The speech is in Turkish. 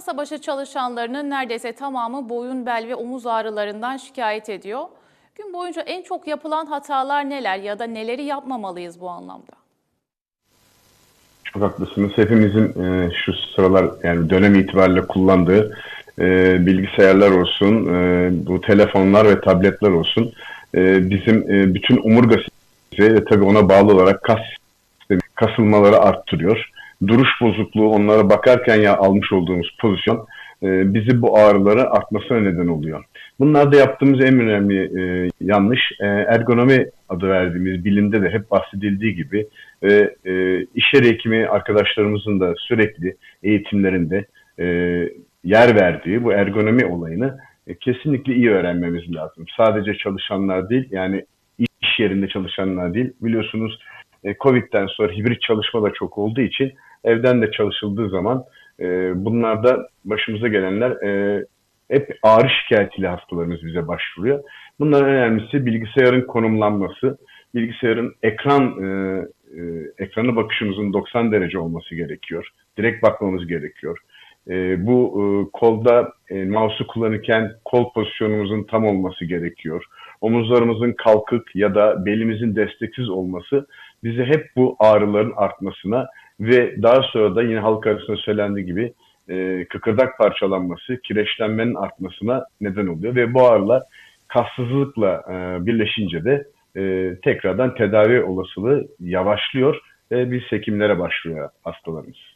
Masa başı çalışanlarının neredeyse tamamı boyun, bel ve omuz ağrılarından şikayet ediyor. Gün boyunca en çok yapılan hatalar neler ya da neleri yapmamalıyız bu anlamda? Çok haklısınız. Hepimizin e, şu sıralar yani dönem itibariyle kullandığı e, bilgisayarlar olsun, e, bu telefonlar ve tabletler olsun e, bizim e, bütün omurga ve tabii ona bağlı olarak kas kasılmaları arttırıyor. Duruş bozukluğu onlara bakarken ya almış olduğumuz pozisyon e, bizi bu ağrıları artmasına neden oluyor. Bunlarda yaptığımız en önemli e, yanlış e, ergonomi adı verdiğimiz bilimde de hep bahsedildiği gibi ve e, iş yeri hekimi arkadaşlarımızın da sürekli eğitimlerinde e, yer verdiği bu ergonomi olayını e, kesinlikle iyi öğrenmemiz lazım. Sadece çalışanlar değil yani iş yerinde çalışanlar değil biliyorsunuz e, Covid'den sonra hibrit çalışma da çok olduğu için evden de çalışıldığı zaman e, bunlarda başımıza gelenler e, hep ağrı şikayetiyle hastalarımız bize başvuruyor. Bunların önemlisi bilgisayarın konumlanması, bilgisayarın ekran e, e, ekranı bakışımızın 90 derece olması gerekiyor. Direkt bakmamız gerekiyor. E, bu e, kolda e, mouse'u kullanırken kol pozisyonumuzun tam olması gerekiyor. Omuzlarımızın kalkık ya da belimizin desteksiz olması bizi hep bu ağrıların artmasına ve daha sonra da yine halk arasında söylendiği gibi e, kıkırdak parçalanması, kireçlenmenin artmasına neden oluyor ve bu ağrılar kassızlıkla e, birleşince de e, tekrardan tedavi olasılığı yavaşlıyor ve biz hekimlere başlıyor hastalarımız.